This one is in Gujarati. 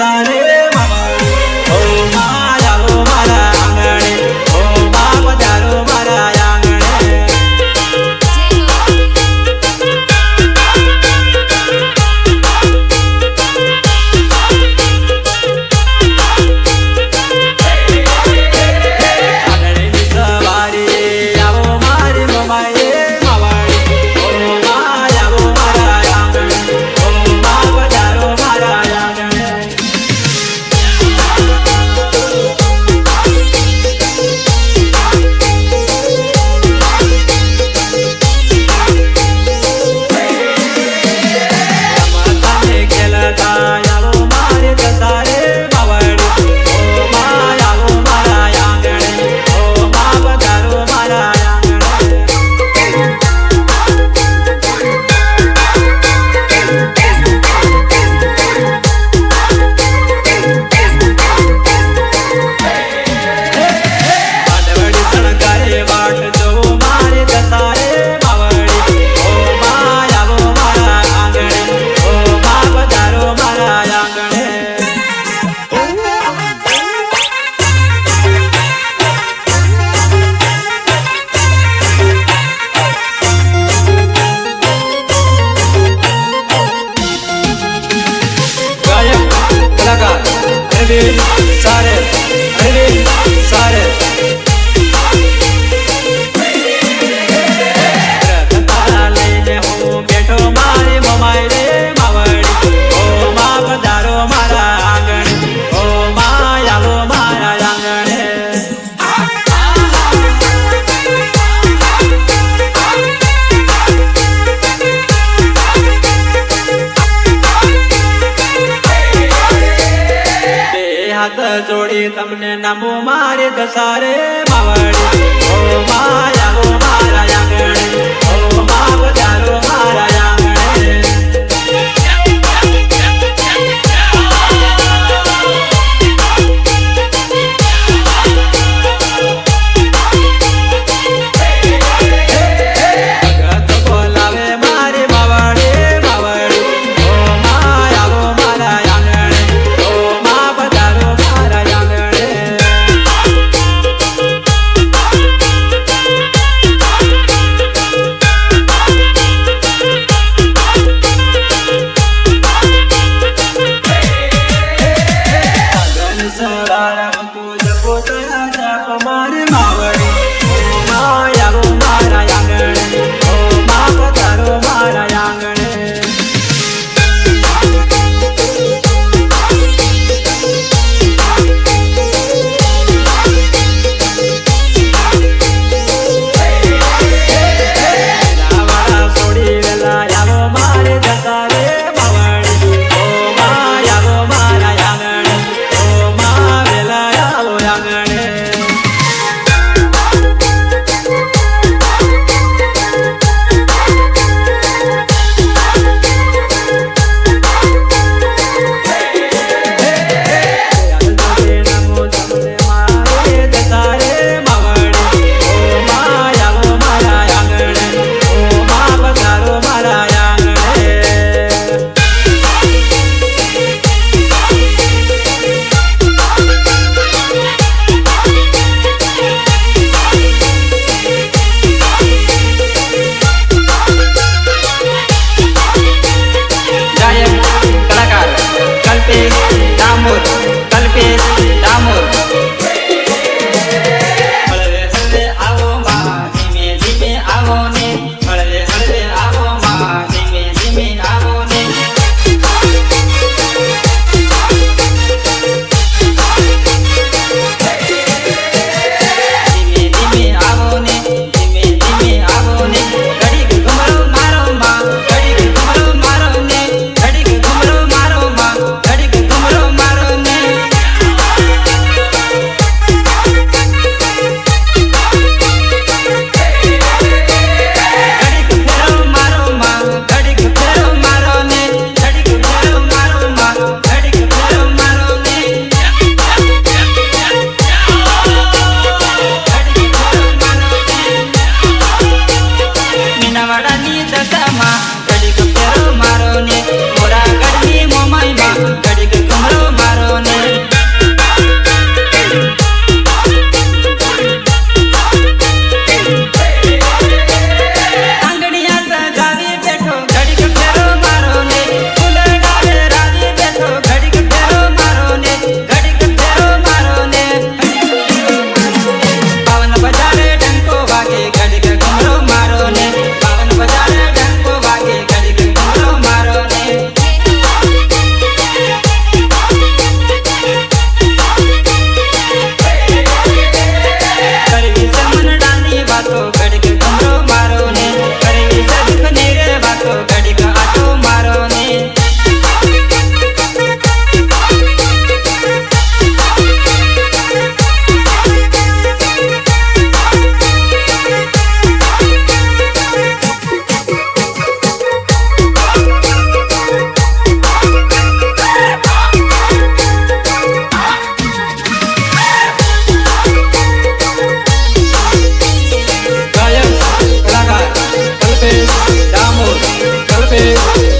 सारे હરે સારે હરે સારે મો મારે દસારે માવડ ઓ માયા ઓ મારા આગળ ઓ માવ જારો face.